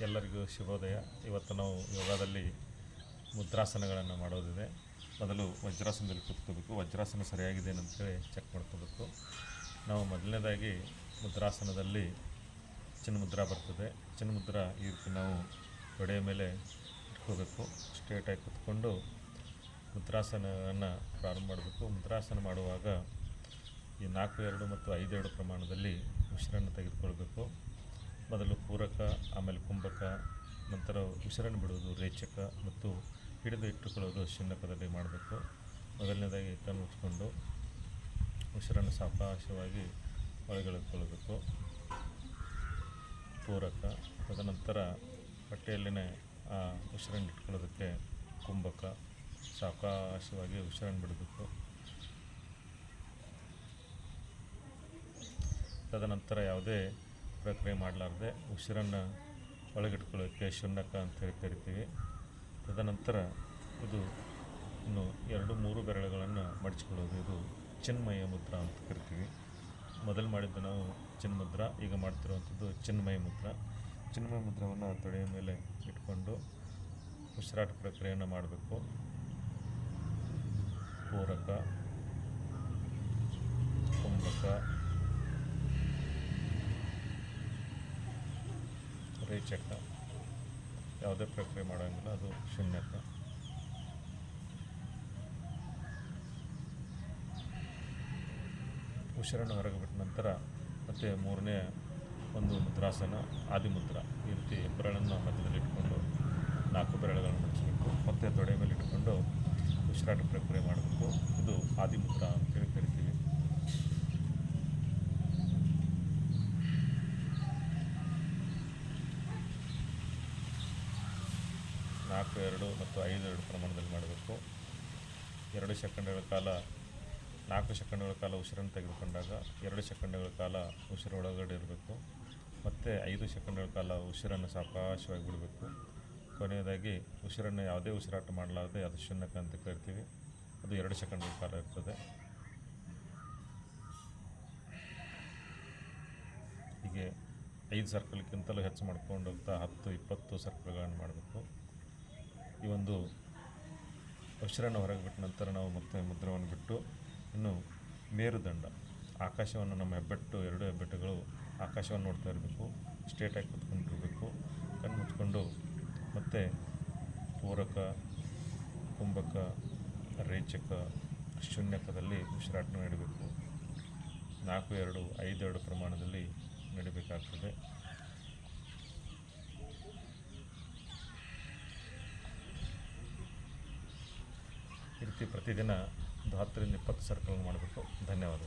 ಎಲ್ಲರಿಗೂ ಶುಭೋದಯ. ಇವತ್ತು ನಾವು ಯೋಗದಲ್ಲಿ ಮುದ್ರಾಸನಗಳನ್ನು ಮಾಡೋದಿದೆ. ಮೊದಲು ವಜ್ರಾಸನದಲ್ಲಿ ಕೂತ್ಕೋಬೇಕು. ವಜ್ರಾಸನ ಸರಿಯಾಗಿದೆ ಅಂತೇಳಿ ಚೆಕ್ ಮಾಡ್ಕೋಬೇಕು. ನಾವು ಮೊದಲನೇದಾಗಿ ಮುದ್ರಾಸನದಲ್ಲಿ ಚಿನ್ಮುದ್ರಾ ಬರ್ತದೆ. ಚಿನ್ಮುದ್ರಾ ಈ ರೀತಿ ನಾವು ತೊಡೆಯ ಮೇಲೆ ಇಟ್ಕೋಬೇಕು. ಸ್ಟ್ರೇಟಾಗಿ ಕೂತ್ಕೊಂಡು ಮುದ್ರಾಸನವನ್ನು ಪ್ರಾರಂಭ ಮಾಡಬೇಕು. ಮುದ್ರಾಸನ ಮಾಡುವಾಗ ಈ ನಾಲ್ಕು, ಎರಡು ಮತ್ತು ಐದು, ಎರಡು ಪ್ರಮಾಣದಲ್ಲಿ ಉಸಿರನ್ನು ತೆಗೆದುಕೊಳ್ಬೇಕು. ಮೊದಲು ಪೂರಕ, ಆಮೇಲೆ ಕುಂಭಕ, ನಂತರ ಉಸಿರನ್ನು ಬಿಡುವುದು ರೇಚಕ ಮತ್ತು ಹಿಡಿದು ಇಟ್ಟುಕೊಳ್ಳೋದು ಶಿನ್ನಕದಲ್ಲಿ ಮಾಡಬೇಕು. ಮೊದಲನೇದಾಗಿ ಕಣ್ಣು ಮುಚ್ಕೊಂಡು ಉಸಿರನ್ನು ಸಾವಕಾಶವಾಗಿ ಒಳಗೆಳೆದುಕೊಳ್ಳಬೇಕು. ಪೂರಕ, ತದನಂತರ ಹೊಟ್ಟೆಯಲ್ಲಿನ ಆ ಉಸಿರನ್ನು ಇಟ್ಕೊಳ್ಳೋದಕ್ಕೆ ಕುಂಭಕ ಸಾವಕಾಶವಾಗಿ ಉಸಿರನ್ನು ಬಿಡಬೇಕು. ತದನಂತರ ಯಾವುದೇ ಪ್ರಕ್ರಿಯೆ ಮಾಡಲಾರ್ದೆ ಉಸಿರನ್ನು ಒಳಗಿಟ್ಕೊಳ್ಳೋಕ್ಕೆ ಶುನ್ನಕ ಅಂತೇಳಿ ಕರಿತೀವಿ. ತದನಂತರ ಇದು ಇನ್ನು ಎರಡು ಮೂರು ಬೆರಳುಗಳನ್ನು ಮಡಚಿಕೊಳ್ಳೋದು. ಇದು ಚಿನ್ಮಯ ಮುದ್ರ ಅಂತ ಕರಿತೀವಿ. ಮೊದಲು ಮಾಡಿದ್ದು ನಾವು ಚಿನ್ಮುದ್ರ, ಈಗ ಮಾಡ್ತಿರುವಂಥದ್ದು ಚಿನ್ಮಯ ಮುದ್ರ. ಚಿನ್ಮಯ ಮುದ್ರವನ್ನು ತೊಡೆಯ ಮೇಲೆ ಇಟ್ಕೊಂಡು ಉಸಿರಾಟ ಪ್ರಕ್ರಿಯೆಯನ್ನು ಮಾಡಬೇಕು. ಪೂರಕ ಕುಂಭಕ ರೇಚಕ ಯಾವುದೇ ಪ್ರಕ್ರಿಯೆ ಮಾಡೋಂಗಿಲ್ಲ, ಅದು ಶೂನ್ಯಕ ಉಸಿರನ್ನು ಹೊರಗೆ ಬಿಟ್ಟ ನಂತರ ಮತ್ತೆ ಮೂರನೇ ಒಂದು ಮುದ್ರಾಸನ, ಆದಿಮುದ್ರ, ಈ ರೀತಿ ಬೆರಳನ್ನು ಮಧ್ಯದಲ್ಲಿ ಇಟ್ಕೊಂಡು ನಾಲ್ಕು ಬೆರಳುಗಳನ್ನು ಮುಚ್ಚಬೇಕು ಮತ್ತೆ ತೊಡೆ ಮೇಲೆ ಇಟ್ಕೊಂಡು ಉಸಿರಾಟ ಪ್ರಕ್ರಿಯೆ ಮಾಡಬೇಕು. ಇದು ಆದಿಮುದ್ರ ಅಂತೇಳಿ ಕರಿತೀವಿ ನಾಲ್ಕು, ಎರಡು ಮತ್ತು ಐದು ಎರಡು ಪ್ರಮಾಣದಲ್ಲಿ ಮಾಡಬೇಕು. ಎರಡು ಸೆಕೆಂಡ್ಗಳ ಕಾಲ, ನಾಲ್ಕು ಸೆಕೆಂಡ್ಗಳ ಕಾಲ ಉಸಿರನ್ನು ತೆಗೆದುಕೊಂಡಾಗ ಎರಡು ಸೆಕೆಂಡ್ಗಳ ಕಾಲ ಉಸಿರು ಒಳಗಡೆ ಇರಬೇಕು. ಮತ್ತು ಐದು ಸೆಕೆಂಡ್ಗಳ ಕಾಲ ಉಸಿರನ್ನು ಸಾವಕಾಶವಾಗಿ ಬಿಡಬೇಕು. ಕೊನೆಯದಾಗಿ ಉಸಿರನ್ನು ಯಾವುದೇ ಉಸಿರಾಟ ಮಾಡಲಾರದೆ ಅದು ಶೂನ್ಯಕ ಅಂತ ಕರಿತೀವಿ. ಅದು ಎರಡು ಸೆಕೆಂಡ್ಗಳ ಕಾಲ ಇರ್ತದೆ. ಹೀಗೆ ಐದು ಸರ್ಕಲ್ಗಿಂತಲೂ ಹೆಚ್ಚು ಮಾಡ್ಕೊಂಡು ಹೋಗ್ತಾ ಹತ್ತು, ಇಪ್ಪತ್ತು ಸರ್ಕಲ್ಗಳನ್ನು ಮಾಡಬೇಕು. ಈ ಒಂದು ಅಕ್ಷರನ್ನು ಹೊರಗೆ ಬಿಟ್ಟ ನಂತರ ನಾವು ಮತ್ತೆ ಮುದ್ರವನ್ನು ಬಿಟ್ಟು ಇನ್ನು ಮೇರುದಂಡ ಆಕಾಶವನ್ನು ನಮ್ಮ ಹೆಬ್ಬೆಟ್ಟು, ಎರಡು ಹೆಬ್ಬೆಟ್ಟುಗಳು ಆಕಾಶವನ್ನು ನೋಡ್ತಾ ಇರಬೇಕು ಸ್ಟ್ರೇಟಾಗಿ ಕೂತ್ಕೊಂಡಿರಬೇಕು ಕಣ್ಣು ಮುಚ್ಕೊಂಡು ಮತ್ತು ಪೂರಕ, ಕುಂಭಕ, ರೇಚಕ, ಶೂನ್ಯಕದಲ್ಲಿ ಉಸಿರಾಟ ನಡಿಬೇಕು. ನಾಲ್ಕು, ಎರಡು, ಐದು, ಎರಡು ಪ್ರಮಾಣದಲ್ಲಿ ನಡಿಬೇಕಾಗ್ತದೆ ಈ ರೀತಿ ಪ್ರತಿದಿನ ಒಂದು ಹತ್ತರಿಂದ ಇಪ್ಪತ್ತು ಸರ್ಕಲ್ ಮಾಡಬೇಕು. ಧನ್ಯವಾದ